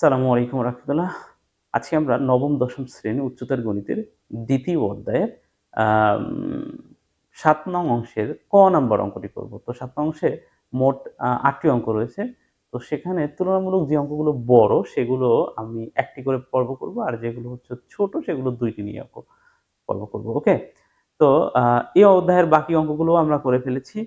সালামু আলাইকুম রহমতুল্লাহ। আজকে আমরা নবম, দশম শ্রেণি উচ্চতর গণিতের দ্বিতীয় অধ্যায়ের সাত নং অংশের ক নাম্বার অঙ্কটি করব। তো সাত নং অংশে মোট আটটি অঙ্ক রয়েছে। তো সেখানে তুলনামূলক যে অঙ্কগুলো বড়, সেগুলো আমি একটি করে পর্ব করব আর যেগুলো হচ্ছে ছোট, সেগুলো দুইটি নিয়ে অঙ্ক, পর্ব করব, ওকে? তো এই অধ্যায়ের বাকি অঙ্কগুলো আমরা করে ফেলেছি।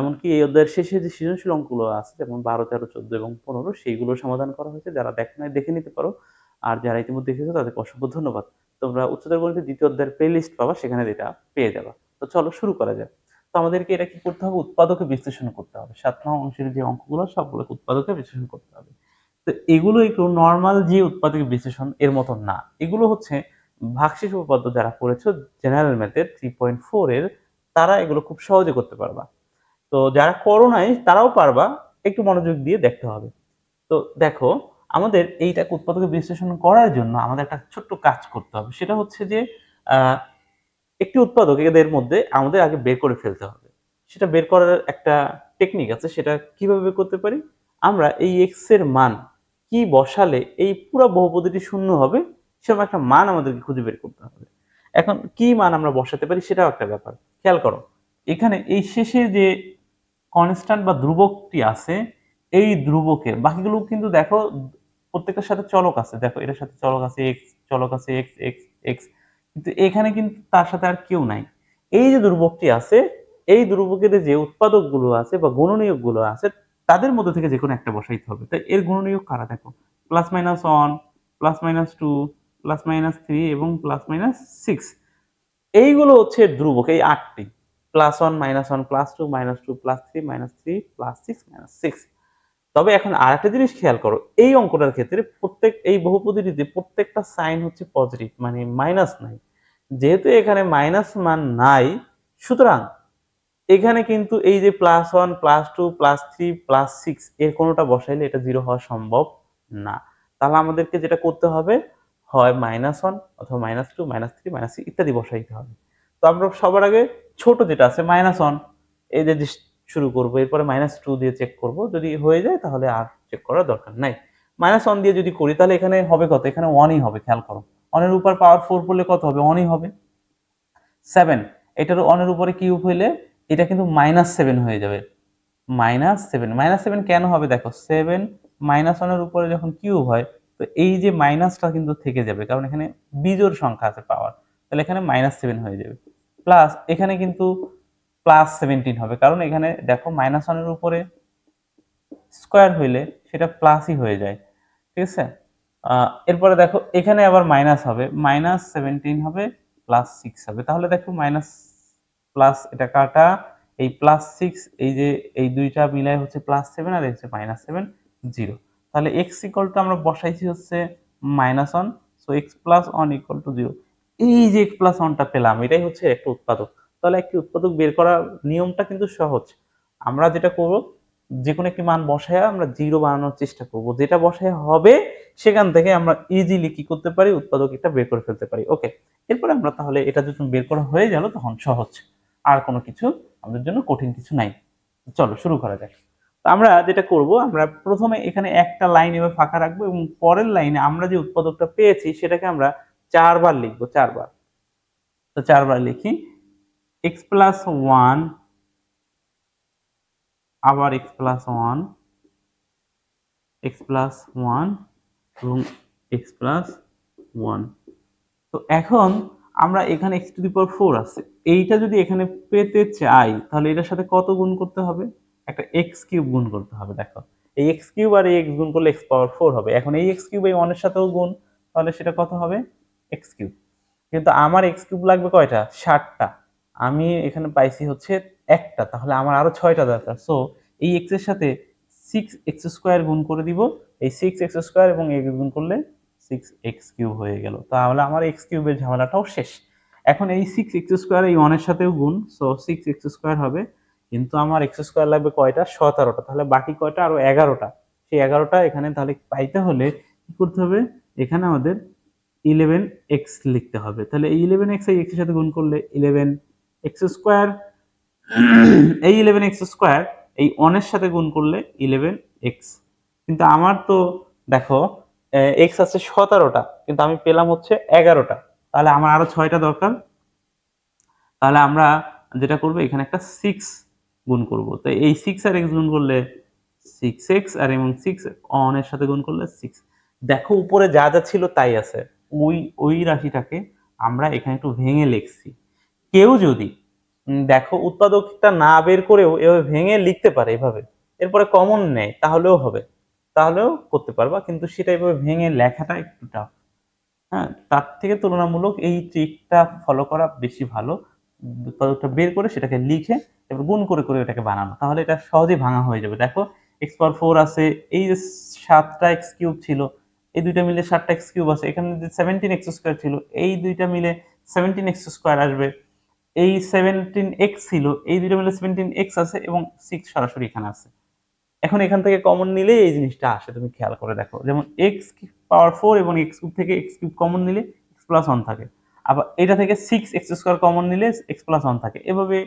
এমনকি এই অধ্যায়ের শেষে যে সৃজনশীল অঙ্কগুলো আছে, যেমন বারো, তেরো, চোদ্দ এবং পনেরো, সেইগুলো সমাধান করা হয়েছে। যারা দেখে নাই, দেখে নিতে পারো। আর যারা ইতিমধ্যে দেখেছ তাদেরকে অসংখ্য ধন্যবাদ। তোমরা উচ্চতর গণিতের দ্বিতীয় অধ্যায়ের প্লে লিস্ট পাবা, সেখানে এটা পেয়ে যাবা। তো চলো শুরু করা যাক। তো আমাদেরকে এটা কি করতে হবে? উৎপাদকে বিশ্লেষণ করতে হবে। সাত নং অংশের যে অঙ্কগুলো, সবগুলোকে উৎপাদকে বিশ্লেষণ করতে হবে। তো এগুলো একটু নর্মাল যে উৎপাদক বিশ্লেষণ, এর মতো না। এগুলো হচ্ছে ভাগশেষ উপপাদ্য যারা পড়েছো জেনারেল ম্যাথের থ্রি পয়েন্ট ফোর এর তারা এগুলো খুব সহজে করতে পারবা। তো যারা করো নাই, তারাও পারবা, একটু মনোযোগ দিয়ে দেখতে হবে। তো দেখো, আমাদের এইটাকে উৎপাদকে বিশ্লেষণ করার জন্য আমাদের একটা ছোট্ট কাজ করতে হবে। সেটা হচ্ছে যে একটি উৎপাদক এদের মধ্যে আমাদের আগে বের করে ফেলতে হবে। সেটা বের করার একটা টেকনিক আছে, সেটা কীভাবে বের করতে পারি? আমরা এই এক্সের মান কি বসালে এই পুরো বহুপদীটি শূন্য হবে, সেরকম একটা মান আমাদেরকে খুঁজে বের করতে হবে। এখন কি মান আমরা বসাতে পারি সেটাও একটা ব্যাপার। খেয়াল করো, এখানে এই শেষে যে কনস্ট্যান্ট বা ধ্রুবকটি আছে, এই ধ্রুবকের বাকিগুলো কিন্তু দেখো প্রত্যেকটার সাথে চলক আছে। দেখো এটার সাথে চলক আছে এক্স চলক আছে এক্স এক্স এক্স কিন্তু এখানে কিন্তু তার সাথে আর কেউ নাই। এই যে ধ্রুবকটি আছে, এই ধ্রুবকের যে উৎপাদকগুলো আছে বা গুণনীয়কগুলো আছে, তাদের মধ্যে থেকে যে কোনো একটা বসাইতে হবে। তাই এর গুণনীয়ক কারা দেখো? Plus minus one plus minus two plus minus three এবং প্লাস মাইনাস সিক্স এইগুলো হচ্ছে ধ্রুবক, এই আটটি। Plus one minus one plus two minus two plus three minus three plus six minus six তবে এখন আর একটা জিনিস খেয়াল করো, এই অঙ্কটার ক্ষেত্রে প্রত্যেক, এই বহুপদীটিতে প্রত্যেকটা সাইন হচ্ছে পজিটিভ মানে মাইনাস নাই যেহেতু এখানে মাইনাস মান নাই, সুতরাং এখানে কিন্তু এই যে plus one plus two plus three plus six এর কোনোটা বসাইলে এটা জিরো হওয়া সম্ভব না। তাহলে আমাদেরকে যেটা করতে হবে হয় মাইনাস ওয়ান অথবা minus two minus three minus ইত্যাদি বসাইতে হবে। তো আমরা সবার আগে ছোট যেটা আছে মাইনাস ওয়ান এই যে শুরু করব, এরপরে মাইনাস টু দিয়ে চেক করব। যদি হয়ে যায় তাহলে আর চেক করার দরকার নাই। মাইনাস ওয়ান দিয়ে যদি করি তাহলে এখানে হবে কত? এখানে ওয়ানই হবে, খেয়াল করো। অনের উপর পাওয়ার ফোর পড়লে কত হবে? ওয়ানই হবে। সেভেন এটার অনের উপরে কিউব হইলে এটা কিন্তু মাইনাস সেভেন হয়ে যাবে। মাইনাস সেভেন মাইনাস সেভেন কেন হবে? দেখো সেভেন মাইনাস ওয়ানের উপরে যখন কিউব হয় তো এই যে মাইনাসটা কিন্তু থেকে যাবে, কারণ এখানে বিজোড় সংখ্যা আছে পাওয়ার, তাহলে এখানে মাইনাস সেভেন হয়ে যাবে। প্লাস এখানে কিন্তু প্লাস সেভেন্টিন হবে, কারণ এখানে দেখো মাইনাস ওয়ানের উপরে স্কোয়ার হইলে সেটা প্লাসই হয়ে যায়, ঠিক আছে? এরপরে দেখো এখানে আবার মাইনাস হবে মাইনাস সেভেন্টিন হবে প্লাস সিক্স হবে। তাহলে দেখো মাইনাস প্লাস এটা কাটা, এই প্লাস সিক্স এই যে এই দুইটা মিলাই হচ্ছে প্লাস সেভেন আর হচ্ছে মাইনাস সেভেন জিরো তাহলে এক্স ইকুয়াল টু আমরা বসাইছি হচ্ছে minus one so x plus one equal to zero এই যে এক্স প্লাস ওয়ানটা পেলাম, এটাই হচ্ছে একটা উৎপাদক। তাহলে একটি উৎপাদক বের করার নিয়মটা কিন্তু সহজ। আমরা যেটা করব যে কোনো একটি মান বসায় আমরা জিরো বানানোর চেষ্টা করব। যেটা বসায় হবে, সেখান থেকে আমরা ইজিলি কি করতে পারি? উৎপাদক এটা বের করে ফেলতে পারি। ওকে এরপরে আমরা তাহলে এটা যখন বের করা হয়ে গেল, তখন সহজ। আর কোনো কিছু আমাদের জন্য কঠিন কিছু নাই। চলো, শুরু করা যাক। আমরা যেটা করব, আমরা প্রথমে এখানে একটা লাইন এবার ফাঁকা রাখব এবং পরের লাইনে আমরা যে উৎপাদকটা পেয়েছি সেটাকে আমরা চারবার লিখব, চারবার। তো চারবার লিখি এক্স প্লাস ওয়ান আবার x plus one x plus one এবং এক্স প্লাস ওয়ান তো এখন আমরা এখানে x to the power four আছে। এইটা যদি এখানে পেতে চাই, তাহলে এটার সাথে কত গুণ করতে হবে? একটা এক্স কিউব গুণ করতে হবে, দেখো। এই এক্স কিউব আর এই এক্স গুণ করলে এক্স পাওয়ার ফোর হবে। এখন এই এক্স কিউব এই ওয়ানের সাথেও গুণ, তাহলে সেটা কত হবে? X cube. কিন্তু আমার এক্স কিউব লাগবে কয়টা? ষাটটা আমি এখানে পাইছি হচ্ছে একটা, তাহলে আমার আরও ছয়টা দরকার। সো এই এক্সের সাথে সিক্স এক্স স্কোয়ার গুণ করে দিব। এই সিক্স এক্স স্কোয়ার এবং এক্স গুণ করলে সিক্স এক্স কিউব হয়ে গেল। তাহলে আমার এক্স কিউবের ঝামেলাটাও শেষ। এখন এই সিক্স এক্স স্কোয়ার এই ওয়ানের সাথেও গুণ। সো সিক্স এক্স স্কোয়ার হবে কিন্তু আমার এক্স স্কোয়ার লাগবে কয়টা? সতেরোটা। তাহলে বাকি কয়টা? আরও এগারোটা। সেই এগারোটা এখানে তাহলে পাইতে হলে কি করতে হবে? এখানে আমাদের ইলেভেন এক্স লিখতে হবে। তাহলে এই ইলেভেন এক্স এই এক্সের সাথে গুণ করলে ইলেভেন এক্স স্কোয়ার এই ইলেভেন এক্স স্কোয়ার এই ওয়ানের সাথে গুণ করলে ইলেভেন এক্স কিন্তু আমার তো দেখো এক্স আছে সতেরোটা, কিন্তু আমি পেলাম হচ্ছে এগারোটা। তাহলে আমার আরও ছয়টা দরকার। তাহলে আমরা যেটা করব, এখানে একটা সিক্স গুণ করব। তো এই সিক্স আর এক্স গুণ করলে সিক্স এক্স আর এবং সিক্স অনের সাথে গুণ করলে সিক্স দেখো উপরে যা যা ছিল তাই আছে। ওই ওই রাশিটাকে আমরা এখানে একটু ভেঙে লিখছি। কেউ যদি দেখো উৎপাদকটা না বের করেও এভাবে ভেঙে লিখতে পারে এভাবে, এরপরে কমন নেয়, তাহলেও হবে। তাহলেও করতে পারবা, কিন্তু সেটা এভাবে ভেঙে লেখাটা একটু টাফ হ্যাঁ তার থেকে তুলনামূলক এই ট্রিকটা ফলো করা বেশি ভালো। উৎপাদকটা বের করে সেটাকে লিখে এবার গুণ করে করে এটাকে বানানো। তাহলে এটা সহজেই ভাঙা হয়ে যাবে। দেখো এক্স পাওয়ার ফোর আছে, এই যে সাতটা এক্স কিউব ছিল, এই দুইটা মিলে সাতটা এক্স কিউব আছে, এখানে যে সেভেন্টিন এক্স স্কোয়ার ছিল, এই দুইটা মিলে সেভেন্টিন এক্স স্কোয়ার আসবে। এই সেভেন্টিন এক্স ছিল, এই দুইটা মিলে সেভেন্টিন এক্স আছে এবং সিক্স সরাসরি এখানে আছে। এখন এখান থেকে কমন নিলে এই জিনিসটা আসে, তুমি খেয়াল করে দেখো। যেমন এক্স পাওয়ার ফোর এবং এক্স কিউব থেকে এক্স কিউব কমন নিলে এক্স প্লাস ওয়ান থাকে। আবার এটা থেকে সিক্স এক্স স্কোয়ার কমন নিলে এক্স প্লাস ওয়ান থাকে। এভাবে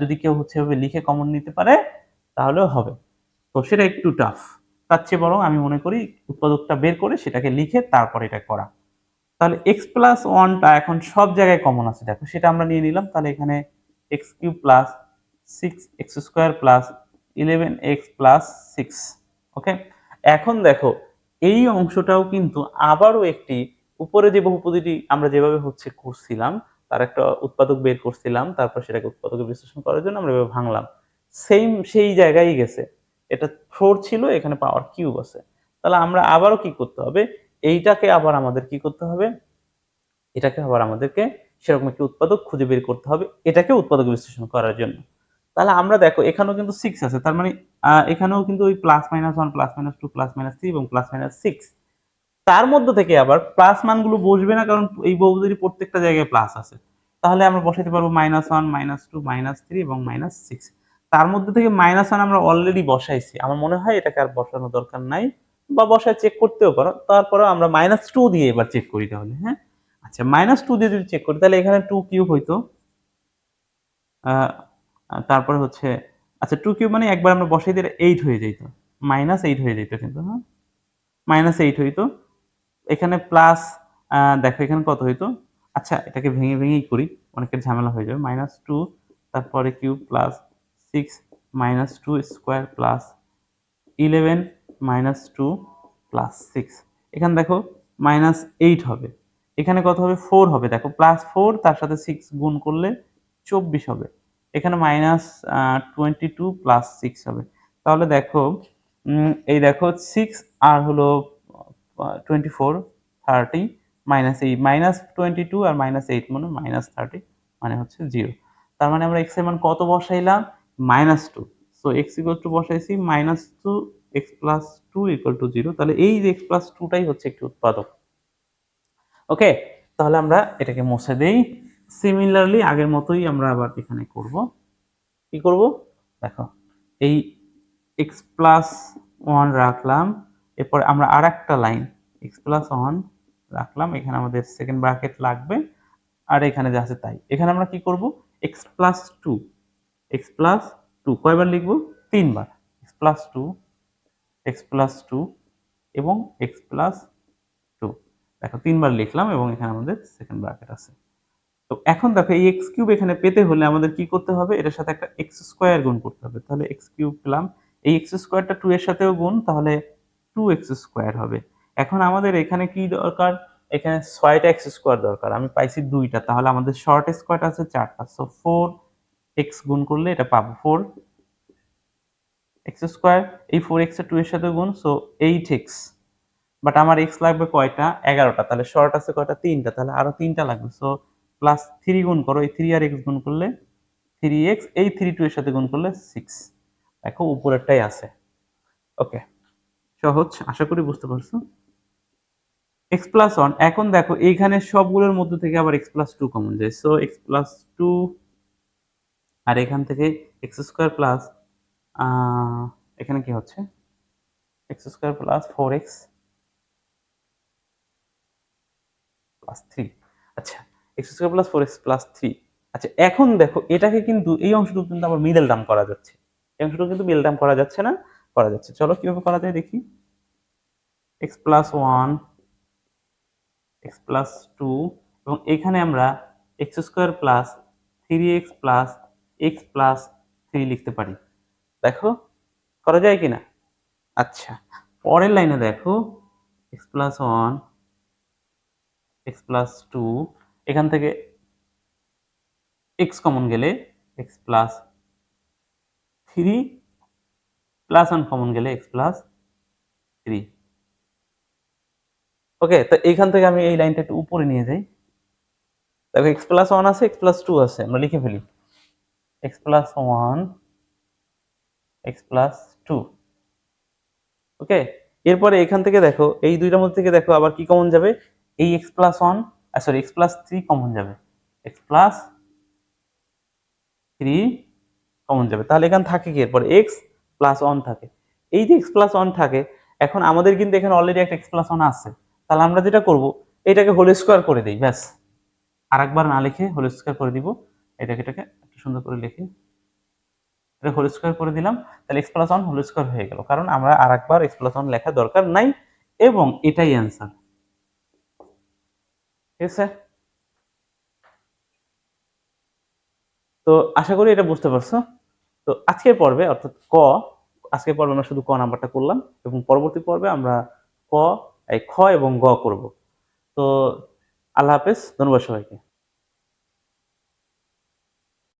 যদি কেউ হচ্ছে লিখে কমন নিতে পারে, তাহলেও হবে। তো সেটা একটু টাফ তার চেয়ে বরং আমি মনে করি উৎপাদকটা বের করে সেটাকে লিখে তারপর এটা করা। তাহলে এক্স প্লাস ওয়ানটা এখন সব জায়গায় কমন আছে। দেখো, সেটা আমরা নিয়ে নিলাম। তাহলে এখানে x cube plus six x square plus eleven x plus six okay এখন দেখো, এই অংশটাও কিন্তু আবারও একটি, উপরে যে বহুপদীটি আমরা যেভাবে হচ্ছে করছিলাম তার একটা উৎপাদক বের করছিলাম, তারপর সেটাকে উৎপাদকে বিশ্লেষণ করার জন্য আমরা ভাঙলাম। সেম সেই জায়গায় গেছে। এটা ফোর ছিল, এখানে পাওয়ার কিউব আছে। তাহলে আমরা আবারও কি করতে হবে? এইটাকে আবার আমাদের কি করতে হবে? এটাকে আবার আমাদেরকে সেরকম একটি উৎপাদক খুঁজে বের করতে হবে, এটাকে উৎপাদক বিশ্লেষণ করার জন্য। তাহলে আমরা দেখো, এখানেও কিন্তু সিক্স আছে, তার মানে এখানেও কিন্তু ওই plus minus one plus minus two plus minus three এবং প্লাস মাইনাস সিক্স তার মধ্যে থেকে আবার প্লাস মানগুলো বসবে না, কারণ এই বহুপদীর প্রত্যেকটা জায়গায় প্লাস আছে। তাহলে আমরা বসাইতে পারব minus one minus two minus three এবং মাইনাস সিক্স তার মধ্যে থেকে মাইনাস ওয়ান আমরা অলরেডি বসাইছি। আমার মনে হয় এটাকে আর বসানো দরকার নাই, বা বসায় চেক করতেও পারো। তারপরে আমরা মাইনাস টু দিয়ে এবার চেক করি তাহলে হ্যাঁ? আচ্ছা মাইনাস টু দিয়ে যদি চেক করি, তাহলে এখানে টু কিউব হইতো। তারপরে হচ্ছে আচ্ছা টু কিউব মানে একবার আমরা বসাই দিলে এইট হয়ে যেত মাইনাস এইট হয়ে যেত কিন্তু হ্যাঁ? মাইনাস এইট হইতো। এখানে প্লাস দেখো এখানে কত হইতো? আচ্ছা এটাকে ভেঙে ভেঙেই করি, অনেকের ঝামেলা হয়ে যাবে। মাইনাস টু তারপরে cube plus six minus two square plus eleven minus two plus six এখানে দেখো মাইনাস এইট হবে। এখানে কত হবে? ফোর হবে। দেখো প্লাস ফোর তার সাথে সিক্স গুণ করলে চব্বিশ হবে। এখানে minus twenty two plus six হবে। তাহলে দেখো এই দেখো সিক্স আর হলো twenty four thirty minus eight minus twenty two আর মাইনাস এইট মানে মাইনাস থার্টি মানে হচ্ছে জিরো তার মানে আমরা এক্সের মান কত বসাইলাম? Minus two so x equal to বসাইছি minus two x plus two equal to zero তাহলে এই যে এক্স প্লাস টুটাই হচ্ছে একটি উৎপাদক। ওকে তাহলে আমরা এটাকে মুছে দেই। সিমিলারলি আগের মতোই আমরা আবার এখানে করব। কি করব? দেখো, এই এক্স প্লাস ওয়ান রাখলাম। এরপর আমরা আর একটা লাইন এক্স প্লাস ওয়ান রাখলাম, এখানে আমাদের সেকেন্ড ব্রাকেট লাগবে, আর এখানে যা আছে তাই। এখানে আমরা কি করব? X plus two x plus two কয়বার লিখব? তিনবার। X plus two x plus two এবং এক্স প্লাস টু দেখো, তিনবার লিখলাম এবং এখানে আমাদের সেকেন্ড ব্রাকেট আছে। তো এখন দেখো, এই এক্স কিউব এখানে পেতে হলে আমাদের কি করতে হবে? এটার সাথে একটা এক্স স্কোয়ার গুণ করতে হবে। তাহলে এক্স কিউব পেলাম। এই এক্স স্কোয়ারটা টু এর সাথেও গুণ, তাহলে টু এক্স স্কোয়ার হবে। এখন আমাদের এখানে কি দরকার? এখানে ছয়টা এক্স স্কোয়ার দরকার। আমি পাইছি দুইটা, তাহলে আমাদের শর্ট স্কোয়ারটা আছে চারটা। সো ফোর এক্স গুণ করলে এটা পাবো। ফোর এক্স স্কোয়ার এই ফোর এক্স টু এর সাথে গুণ সো এইট এক্স বাট আমার এক্স লাগবে কয়টা? এগারোটা। তাহলে শর্ট আছে কয়টা? তিনটা। তাহলে আরও তিনটা লাগবে। সো প্লাস থ্রি গুণ করো। এই থ্রি আর এক্স গুণ করলে থ্রি এক্স এই থ্রি টু এর সাথে গুণ করলে সিক্স দেখো, উপরেরটাই আছে। ওকে সহজ, আশা করি বুঝতে পারছ? এক্স প্লাস ওয়ান এখন দেখো এইখানে সবগুলোর মধ্যে থেকে আবার এক্স প্লাস টু কমন যায়। সো এক্স প্লাস টু আর এখান থেকে এক্স স্কোয়ার প্লাস এখানে কি হচ্ছে? X square plus four x plus three আচ্ছা x square plus four x plus three আচ্ছা এখন দেখো এটাকে কিন্তু এই অংশটুকু কিন্তু আবার মিডল টার্ম করা যাচ্ছে। এই অংশটুকু কিন্তু মিডল টার্ম করা যাচ্ছে না। করা যাচ্ছে। চলো কীভাবে করা যায় দেখি। X plus one x plus two এবং এখানে আমরা x square plus three x plus x plus three লিখতে পারি। দেখো, করা যায় কি না আচ্ছা পরের লাইনে দেখো x plus one x plus two এখান থেকে এক্স কমন গেলে x plus three plus one common গেলে এক্স প্লাস থ্রি ওকে তো এইখান থেকে আমি এই লাইনটা একটু উপরে নিয়ে যাই। দেখো এক্স প্লাস ওয়ান আছে এক্স প্লাস টু আছে, আমরা লিখে ফেলি। X plus one x plus two okay এরপরে এখান থেকে দেখো, এই দুইটার মধ্যে থেকে দেখো, আবার কি কমন যাবে? এই x plus one sorry x plus three common যাবে। এক্স প্লাস থ্রি কমন যাবে। তাহলে এখানে থাকে কি? এরপরে এক্স প্লাস ওয়ান থাকে। এই যে এক্স প্লাস ওয়ান থাকে, এখন আমাদের কিন্তু এখানে অলরেডি একটা এক্স প্লাস ওয়ান আছে। তাহলে আমরা যেটা করব, এটাকে হোল স্কোয়ার করে দিই, ব্যাস। আরেকবার না লিখে হোল স্কোয়ার করে দিব। এটাকে এটাকে একটু সুন্দর করে লিখি এটা হোল স্কোয়ার করে দিলাম। তাহলে x plus one whole square হয়ে গেল। কারণ আমরা আরেকবার এক্স প্লাস ওয়ান লেখার দরকার নাই এবং এটাই অ্যান্সার ঠিক আছে? তো আশা করি এটা বুঝতে পারছ। তো আজকের পর্বে, অর্থাৎ ক, আজকের পর্বে আমরা শুধু ক নাম্বারটা করলাম এবং পরবর্তী পর্বে আমরা ক, এই খ এবং গ করব। তো আল্লাহ হাফেজ, ধন্যবাদ সবাইকে।